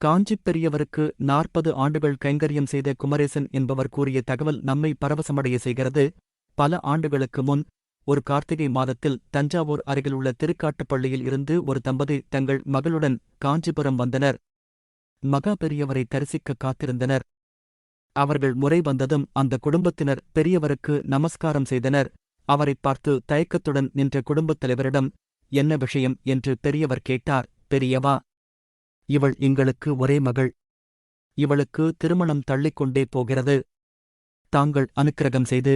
காஞ்சிப் பெரியவருக்கு நாற்பது ஆண்டுகள் கைங்கரியம் செய்த குமரேசன் என்பவர் கூறிய தகவல் நம்மை பரவசமடைய செய்கிறது. பல ஆண்டுகளுக்கு முன் ஒரு கார்த்திகை மாதத்தில் தஞ்சாவூர் அருகிலுள்ள திருக்காட்டுப்பள்ளியில் இருந்து ஒரு தம்பதி தங்கள் மகளுடன் காஞ்சிபுரம் வந்தனர். மகா பெரியவரை தரிசிக்க காத்திருந்தனர். அவர்கள் முறை வந்ததும் அந்த குடும்பத்தினர் பெரியவருக்கு நமஸ்காரம் செய்தனர். அவரைப் பார்த்து தயக்கத்துடன் நின்ற குடும்பத் தலைவரிடம் என்ன விஷயம்? என்று பெரியவர் கேட்டார். பெரியவா இவள் எங்களுக்கு ஒரே மகள். இவளுக்கு திருமணம் தள்ளிக்கொண்டே போகிறது. தாங்கள் அனுக்கிரகம் செய்து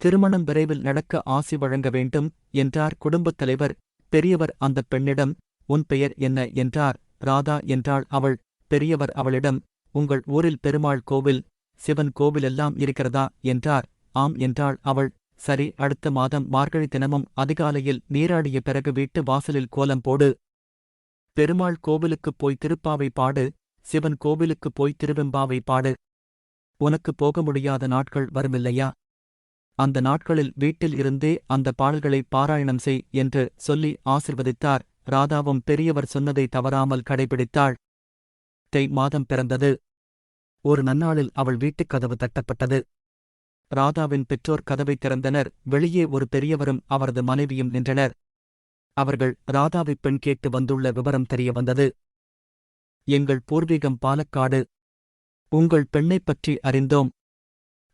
திருமணம் விரைவில் நடக்க ஆசி வழங்க வேண்டும் என்றார் குடும்பத் தலைவர். பெரியவர் அந்தப் பெண்ணிடம் உன் பெயர் என்ன? என்றார். ராதா என்றாள் அவள். பெரியவர் அவளிடம் உங்கள் ஊரில் பெருமாள் கோவில் சிவன் கோவிலெல்லாம் இருக்கிறதா? என்றார். ஆம் என்றாள் அவள். சரி அடுத்த மாதம் மார்கழி தினமும் அதிகாலையில் நீராடிய பிறகு வீட்டு வாசலில் கோலம் போடு. பெருமாள் கோவிலுக்குப் போய் திருப்பாவை பாடு சிவன் கோவிலுக்குப் போய் திருவெம்பாவை பாடு. உனக்கு போக முடியாத நாட்கள் வருமில்லையா? அந்த நாட்களில் வீட்டில் இருந்தே அந்த பாடல்களை பாராயணம் செய் என்று சொல்லி ஆசிர்வதித்தார். ராதாவும் பெரியவர் சொன்னதை தவறாமல் கடைபிடித்தாள். தை மாதம் பிறந்தது. ஒரு நன்னாளில் அவள் வீட்டுக் கதவு தட்டப்பட்டது. ராதாவின் பெற்றோர் கதவைத் திறந்தனர். வெளியே ஒரு பெரியவரும் அவரது மனைவியும் நின்றனர். அவர்கள் ராதாவைப் பெண் கேட்டு வந்துள்ள விவரம் தெரிய வந்தது. எங்கள் பூர்வீகம் பாலக்காடு. உங்கள் பெண்ணைப் பற்றி அறிந்தோம்.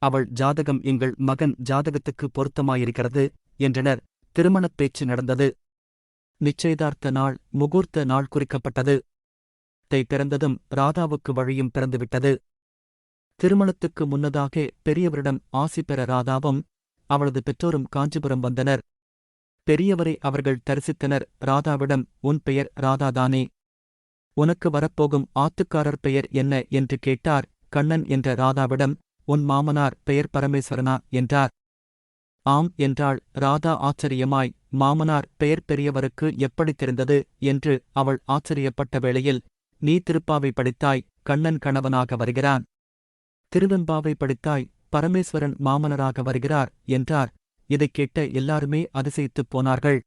அவள் ஜாதகம் எங்கள் மகன் ஜாதகத்துக்கு பொருத்தமாயிருக்கிறது என்றனர். திருமணப் பேச்சு நடந்தது. நிச்சயதார்த்த நாள் முகூர்த்த நாள் குறிக்கப்பட்டது. தை பிறந்ததும் ராதாவுக்கு வழியும் பிறந்துவிட்டது. திருமணத்துக்கு முன்னதாக பெரியவரிடம் ஆசி பெற ராதாவும் அவளது பெற்றோரும் காஞ்சிபுரம் வந்தனர். பெரியவரை அவர்கள் தரிசித்தனர். ராதாவிடம் உன் பெயர் ராதாதானே? உனக்கு வரப்போகும் ஆத்துக்காரர் பெயர் என்ன? என்று கேட்டார். கண்ணன் என்ற ராதாவிடம் உன் மாமனார் பெயர் பரமேஸ்வரனா? என்றார். ஆம் என்றாள். ராதா ஆச்சரியமாய் மாமனார் பெயர் பெரியவருக்கு எப்படி தெரிந்தது? என்று அவள் ஆச்சரியப்பட்ட வேளையில் நீ திருப்பாவை படித்தாய் கண்ணன் கணவனாக வருகிறான். திருவெம்பாவை படித்தாய் பரமேஸ்வரன் மாமனராக வருகிறார் என்றார். இதைக் கேட்ட எல்லாருமே அதிசயித்துப் போனார்கள்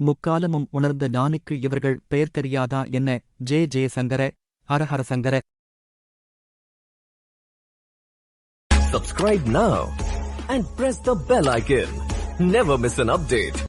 முக்காலமும் உணர்ந்த நானுக்கு இவர்கள் பெயர் தெரியாதா என்ன ஜே ஜெயசங்கர ஹரஹர Shankara Subscribe now and press the bell icon. Never miss an update.